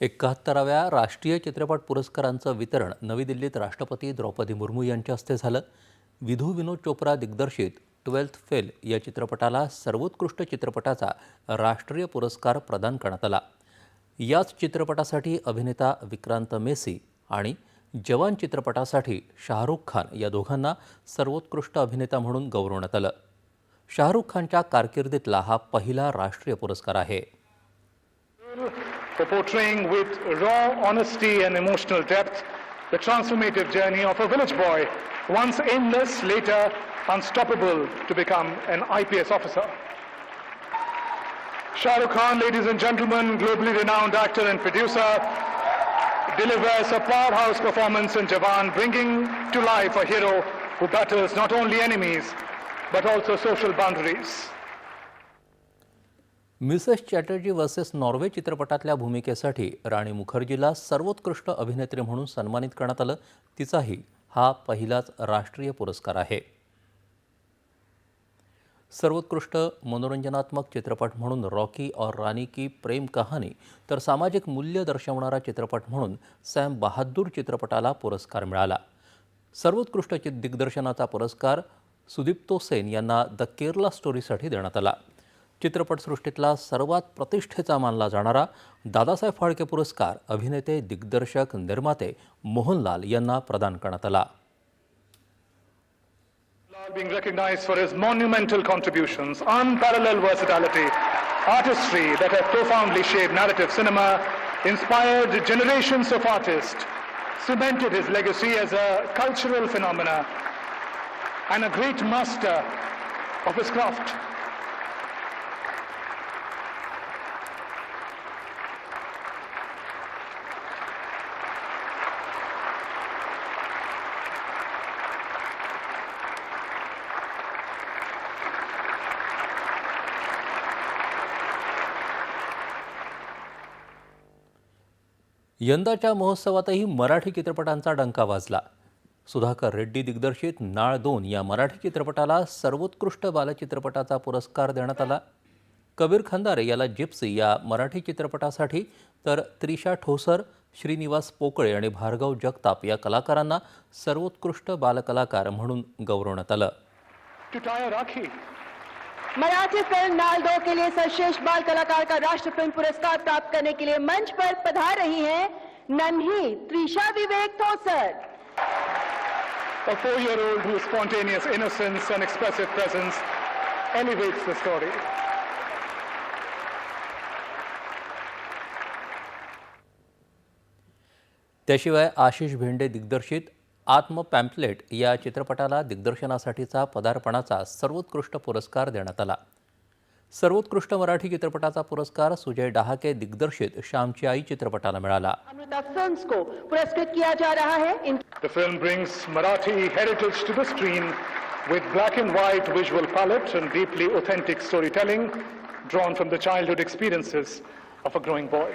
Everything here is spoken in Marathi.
एकाहत्तराव्या राष्ट्रीय चित्रपट पुरस्कारांचं वितरण नवी दिल्लीत राष्ट्रपती द्रौपदी मुर्मू यांच्या हस्ते झालं. विधू विनोद चोप्रा दिग्दर्शित ट्वेल्थ फेल या चित्रपटाला सर्वोत्कृष्ट चित्रपटाचा राष्ट्रीय पुरस्कार प्रदान करण्यात आला. याच चित्रपटासाठी अभिनेता विक्रांत मेसी आणि जवान चित्रपटासाठी शाहरुख खान या दोघांना सर्वोत्कृष्ट अभिनेता म्हणून गौरवण्यात आलं. शाहरुख खानच्या कारकिर्दीतला हा पहिला राष्ट्रीय पुरस्कार आहे. For portraying with raw honesty and emotional depth the transformative journey of a village boy, once aimless, later unstoppable to become an IPS officer. Shah Rukh Khan, ladies and gentlemen, globally renowned actor and producer, delivers a powerhouse performance in Jawan, bringing to life a hero who battles not only enemies but also social boundaries. Mrs Chatterjee versus Norway चित्रपटातल्या भूमिकेसाठी राणी मुखर्जीला सर्वोत्कृष्ट अभिनेत्री म्हणून सन्मानित करण्यात आलं. तिचाही हा पहिलाच राष्ट्रीय पुरस्कार आहे. सर्वोत्कृष्ट मनोरंजनात्मक चित्रपट म्हणून रॉकी और रानी की प्रेम कहाणी तर सामाजिक मूल्य दर्शवणारा चित्रपट म्हणून सॅम बहादूर चित्रपटाला पुरस्कार मिळाला. सर्वोत्कृष्ट दिग्दर्शनाचा पुरस्कार सुदीप्तो सेन यांना द केरला स्टोरीसाठी देण्यात आला. चित्रपटसृष्टीतला सर्वात प्रतिष्ठेचा मानला जाणारा दादासाहेब फाळके पुरस्कार अभिनेते दिग्दर्शक निर्माते मोहनलाल यांना प्रदान करण्यात आला being recognized for his monumental contributions, unparalleled versatility, artistry that have profoundly shaped narrative cinema, inspired generations of artists, cemented his legacy as a cultural phenomena, and a great master of his craft. यंदाच्या महोत्सवातही मराठी चित्रपटांचा डंका वाजला. सुधाकर रेड्डी दिग्दर्शित नाळ दोन या मराठी चित्रपटाला सर्वोत्कृष्ट बालचित्रपटाचा पुरस्कार देण्यात आला. कबीर खंदारे याला जिप्सी या मराठी चित्रपटासाठी तर त्रिशा ठोसर श्रीनिवास पोकळे आणि भार्गव जगताप या कलाकारांना सर्वोत्कृष्ट बालकलाकार म्हणून गौरवण्यात आलं. मराठी फ़िल्म नाल दो के लिए सर्वश्रेष्ठ बाल कलाकार का राष्ट्र फ़िल्म पुरस्कार प्राप्त करने के लिए मंच पर पधार रही हैं नन्ही त्रिशा विवेक Thosar A four-year-old whose spontaneous innocence and expressive presence elevates the story. त्याशिवाय आशिष भेंडे दिग्दर्शित आत्म पॅम्पलेट या चित्रपटाला दिग्दर्शनासाठीचा पदार्पणाचा सर्वोत्कृष्ट पुरस्कार देण्यात आला सर्वोत्कृष्ट मराठी चित्रपटाचा पुरस्कार सुजय डहाके दिग्दर्शित श्यामची आई चित्रपटाला मिळाला अमृता फिल्म्स को पुरस्कृत किया जा रहा है इन The film brings Marathi heritage to the screen with black and white visual palette and deeply authentic storytelling drawn from the childhood experiences of a growing boy.